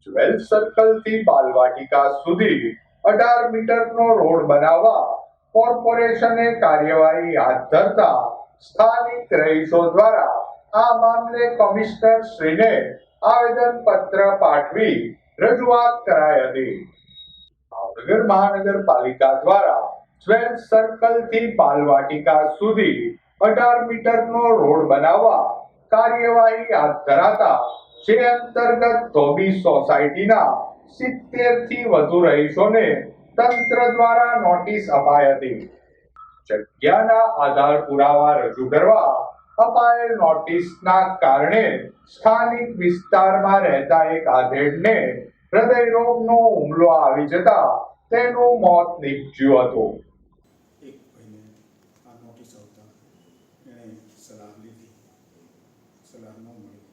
Twelfth સર્કલથી બાલવાટિકા સુધી અઢાર મીટરનો રોડ બનાવવા કોર્પોરેશને કાર્યવાહી હાથ ધરતા સ્થાનિક રહીશો દ્વારા આ મામલે કમિશનર શ્રીને આવેદન પત્ર પાઠવી રજૂઆત કરાઈ હતી. ભાવનગર મહાનગરપાલિકા દ્વારા જ્વેલ સર્કલથી બાલવાટિકા સુધી અઢાર મીટરનો રોડ બનાવવા કાર્યવાહી હાથ ધરાતા જે અંતર્ગત ધોબી સોસાયટીના સિત્તેરથી વધુ રહીશોને તંત્ર દ્વારા નોટિસ અપાઈ હતી. જગ્યાના આધાર પુરાવા રજૂ કરવા અપાયેલ નોટિસના કારણે સ્થાનિક વિસ્તારમાં રહેતા એક આધેડને હૃદયરોગનો હુમલો આવી જતા તેનું મોત નીપજ્યું હતું. એક લીધી. સલાહ ન મળી.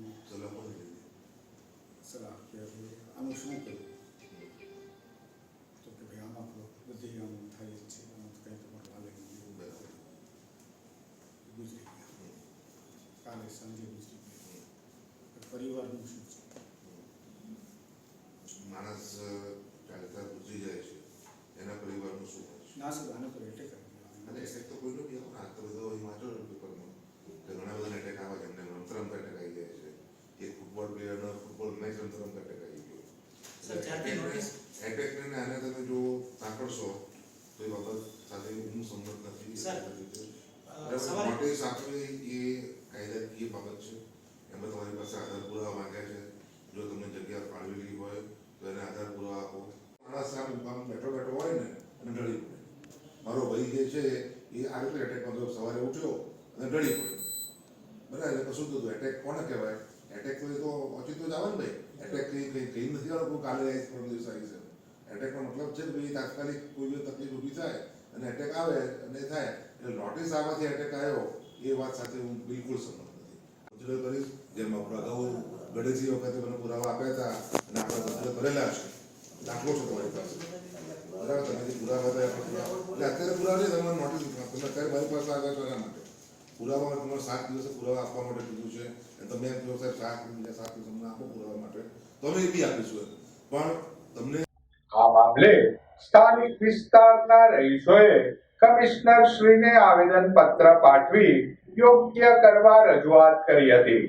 કોને લીધી? સલાહ આનું શું કરવું તો કે ભાઈ આમાં તો બધી આમ થાય જ છે આમાં તો કંઈ તમારે હાલે નહીં બરાબર. ગુજરી ગયા કાલે સાંજે ગુજરી ગયા પરિવારનું શું છે માણસ ચાલતા ગુજરી જાય છે એના પરિવારનું શું ના સાહેબ આને પર એટેક અને એટેક તો કોઈનો બી આવે ને આ તો બધો ને પેપરમાં ઘણા બધા એટેક આવે છે એમને રમત રમતા એટેક આવી જાય છે એક ફૂટબોલ પ્લેયરનો ફૂટબોલ મેચ રમતા રમતા એટેક આવી ગયો આને તમે જો સાંકળશો તો એ બાબત સાથે હું સંમત નથી નોટિસ આપવી એ કાયદાકીય બાબત છે એમાં તમારી પાસે આધાર પુરાવા માંગ્યા છે જો તમને જગ્યા ફાળવેલી હોય તો એને આધાર પુરાવા આપો આમ આમ બેઠો બેઠો હોય ને અને ઢળી પડે મારો ભાઈ જે છે એ આ રીતે એટેકમાં સવારે ઉઠ્યો અને ઢળી પડ્યો બરાબર એટલે કશું થતું એટેક કોને કહેવાય એટેક એ તો ઓચિતો જ આવે ભાઈ. એટેક કઈ કઈ કઈ નથી આવતું કાલે આવીશ પરમ દિવસ આવીશ એમ. એટેકનો મતલબ છે કે ભાઈ, તાત્કાલિક કોઈ તકલીફ ઊભી થાય અને એટેક આવે અને થાય. એટલે નોટિસ આવવાથી એટેક આવ્યો, એ વાત સાથે હું બિલકુલ સંમત નથી. કરીશ, જેમ આપણે અગાઉ ગણેશજી વખતે મને પુરાવા આપ્યા હતા અને આપણે કન્સિડર કરેલા છે. દાખલો છે તમારી પાસે. બરાબર, તમે જે પુરાવા હતા. એટલે અત્યારે પુરાવા નહીં તમે નોટિસ તમે અત્યારે મારી પાસે આવ્યા છો એના માટે. પુરાવા તમારે સાત દિવસે પુરાવા આપવા માટે કીધું છે. અને તમે એમ કહો સાહેબ, સાત બીજા સાત દિવસ અમને આપો પુરાવા માટે. તો અમે એ બી આપીશું. પણ તમને આ મામલે સ્થાનિક વિસ્તારના રહીશોએ કમિશનર શ્રીને આવેદન પત્ર પાઠવી યોગ્ય કરવા રજૂઆત કરી હતી.